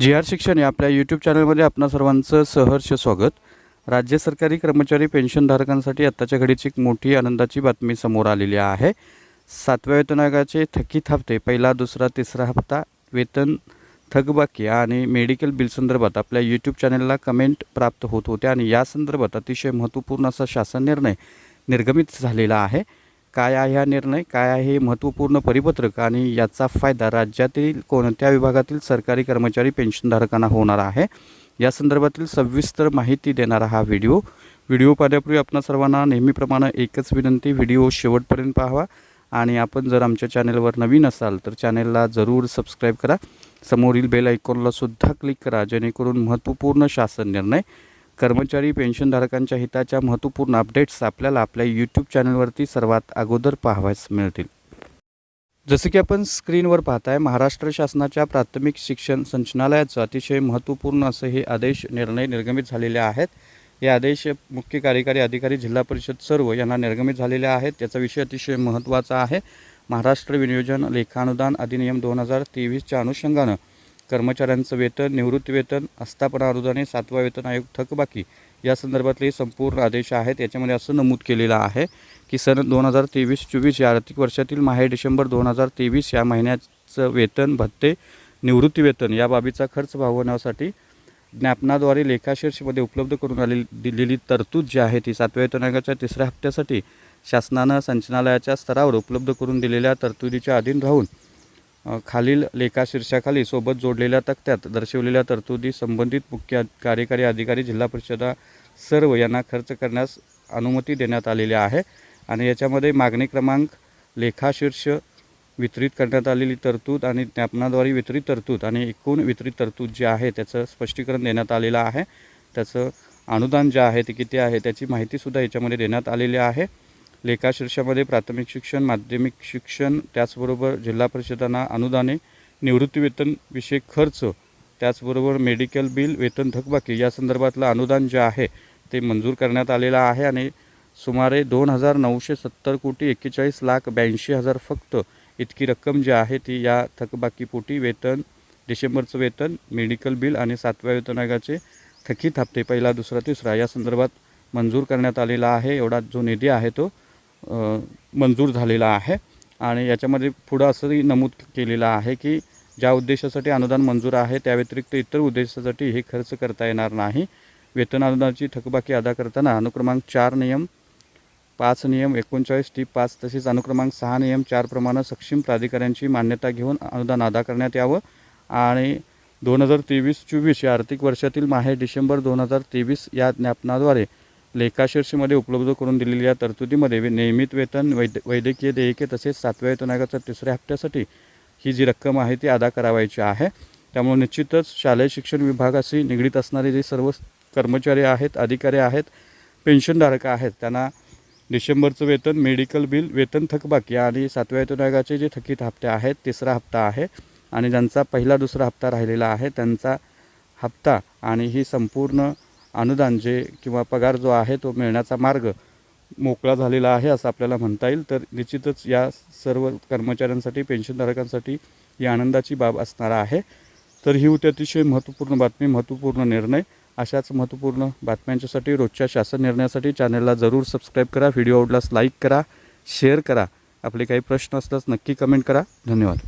जी R शिक्षण या आपल्या यूट्यूब चॅनलमध्ये आपणा सर्वांचं सहर्ष स्वागत. राज्य सरकारी कर्मचारी पेन्शनधारकांसाठी आत्ताच्या घडीची एक मोठी आनंदाची बातमी समोर आलेली आहे. सातव्या वेतन आयोगाचे थकीत हप्ते पहिला दुसरा तिसरा हप्ता वेतन थकबाकी आणि मेडिकल बिल संदर्भात आपल्या यूट्यूब चॅनलला कमेंट प्राप्त होत होत्या आणि या संदर्भात अतिशय महत्त्वपूर्ण असा शासन निर्णय निर्गमित झालेला आहे. काय आहे हा निर्णय काय आहे हे महत्त्वपूर्ण परिपत्रक आणि याचा फायदा राज्यातील कोणत्या विभागातील सरकारी कर्मचारी पेन्शनधारकांना होणार आहे? या संदर्भातील सविस्तर माहिती देणारा हा व्हिडिओ. व्हिडिओ पाहण्यापूर्वी आपणा सर्वांना नेहमीप्रमाणे एकच विनंती व्हिडिओ शेवटपर्यंत पाहावा. आणि आपण जर आमच्या चॅनेलवर नवीन असाल तर चॅनेलला जरूर सबस्क्राईब करा. समोरील बेल आयकॉनला सुद्धा क्लिक करा जेणेकरून महत्त्वपूर्ण शासन निर्णय कर्मचारी पेन्शनधारकांच्या हिताच्या महत्त्वपूर्ण अपडेट्स आपल्याला आपल्या यूट्यूब चॅनलवरती सर्वात अगोदर पाहावयास मिळतील. जसं की आपण स्क्रीनवर पाहताय महाराष्ट्र शासनाच्या प्राथमिक शिक्षण संचालनालयाचं अतिशय महत्त्वपूर्ण असं हे आदेश निर्णय निर्गमित झालेले आहेत. हे आदेश मुख्य कार्यकारी अधिकारी जिल्हा परिषद सर्व यांना निर्गमित झालेले आहेत. त्याचा विषय अतिशय महत्त्वाचा आहे. महाराष्ट्र विनियोजन लेखानुदान अधिनियम दोन हजार तेवीसच्या अनुषंगानं कर्मचाऱ्यांचं वेतन निवृत्ती वेतन आस्थापना अनुदाने सातवा वेतन आयोग थकबाकी या संदर्भातले संपूर्ण आदेश आहेत. याच्यामध्ये असं नमूद केलेलं आहे की सन दोन हजार तेवीस चोवीस या आर्थिक वर्षातील माहे डिसेंबर दोन हजार तेवीस या महिन्याचं वेतन भत्ते निवृत्ती वेतन या बाबीचा खर्च भागवण्यासाठी ज्ञापनाद्वारे लेखाशीर्षमध्ये उपलब्ध करून आलेली दिलेली तरतूद जी आहे ती सातव्या वेतन आयोगाच्या तिसऱ्या हप्त्यासाठी शासनानं संचालनालयाच्या स्तरावर उपलब्ध करून दिलेल्या तरतुदीच्या अधीन राहून खालील लेखाशीर्षाखाली सोबत जोडलेल्या तक्त्यात दर्शवलेल्या तरतुदी संबंधित मुख्य कार्यकारी अधिकारी जिल्हा परिषदा सर्व यांना खर्च करण्यास अनुमती देण्यात आलेली आहे आणि याच्यामध्ये मागणी क्रमांक लेखाशीर्ष वितरित करण्यात आलेली तरतूद आणि ज्ञापनाद्वारे वितरित तरतूद आणि एकूण वितरित तरतूद जी आहे त्याचं स्पष्टीकरण देण्यात आलेलं आहे. त्याचं अनुदान जे आहे ते किती आहे त्याची माहितीसुद्धा याच्यामध्ये देण्यात आलेली आहे. लेखाशीर्षामध्ये प्राथमिक शिक्षण माध्यमिक शिक्षण त्याचबरोबर जिल्हा परिषदांना अनुदाने निवृत्तीवेतन विषयक खर्च त्याचबरोबर मेडिकल बिल वेतन थकबाकी या संदर्भातलं अनुदान जे आहे ते मंजूर करण्यात आलेलं आहे आणि सुमारे दोन हजार नऊशे सत्तर कोटी एक्केचाळीस लाख ब्याऐंशी हजार फक्त इतकी रक्कम जी आहे ती या थकबाकीपोटी वेतन डिसेंबरचं वेतन मेडिकल बिल आणि सातव्या वेतन आयोगाचे थकीत हप्ते पहिला दुसरा तिसरा या संदर्भात मंजूर करण्यात आलेला आहे. एवढा जो निधी आहे तो मंजूर झालेला आहे. आणि याच्यामध्ये पुढं असंही नमूद केलेलं आहे की ज्या उद्देशासाठी अनुदान मंजूर आहे त्या व्यतिरिक्त इतर उद्देशासाठी हे खर्च करता येणार नाही. वेतन अनुदानाची थकबाकी अदा करताना अनुक्रमांक चार नियम पाच नियम एकोणचाळीस टी पाच तसेच अनुक्रमांक सहा नियम चारप्रमाणे सक्षम प्राधिकाऱ्यांची मान्यता घेऊन अनुदान अदा करण्यात यावं. आणि दोन हजार तेवीस चोवीस या आर्थिक वर्षातील माहे डिसेंबर दोन हजार तेवीस या ज्ञापनाद्वारे लेखाशीर्षमध्ये उपलब्ध करून दिलेल्या तरतुदीमध्ये नियमित वेतन वैद वैद्यकीय देयके तसेच सातव्या वेतन आयोगाच्या तिसऱ्या हप्त्यासाठी ही जी रक्कम आहे ती अदा करावायची आहे. त्यामुळे निश्चितच शालेय शिक्षण विभागाशी निगडीत असणारे जे सर्व कर्मचारी आहेत अधिकारी आहेत पेन्शनधारक आहेत त्यांना डिसेंबरचं वेतन मेडिकल बिल वेतन थकबाकी आणि सातव्या वेतन आयोगाचे जे थकीत हप्ते आहेत तिसरा हप्ता आहे आणि ज्यांचा पहिला दुसरा हप्ता राहिलेला आहे त्यांचा हप्ता आणि ही संपूर्ण अनुदान जे किंवा पगार जो आहे तो मिळण्याचा मार्ग मोकळा झालेला आहे असं आपल्याला म्हणता येईल. तर निश्चितच या सर्व कर्मचाऱ्यांसाठी पेन्शनधारकांसाठी ही आनंदाची बाब असणार आहे. तर ही होती अतिशय महत्त्वपूर्ण बातमी महत्त्वपूर्ण निर्णय. अशाच महत्त्वपूर्ण बातम्यांच्यासाठी रोजच्या शासन निर्णयासाठी चॅनलला जरूर सबस्क्राईब करा व्हिडिओ आवडल्यास लाईक करा शेअर करा. आपले काही प्रश्न असल्यास नक्की कमेंट करा. धन्यवाद.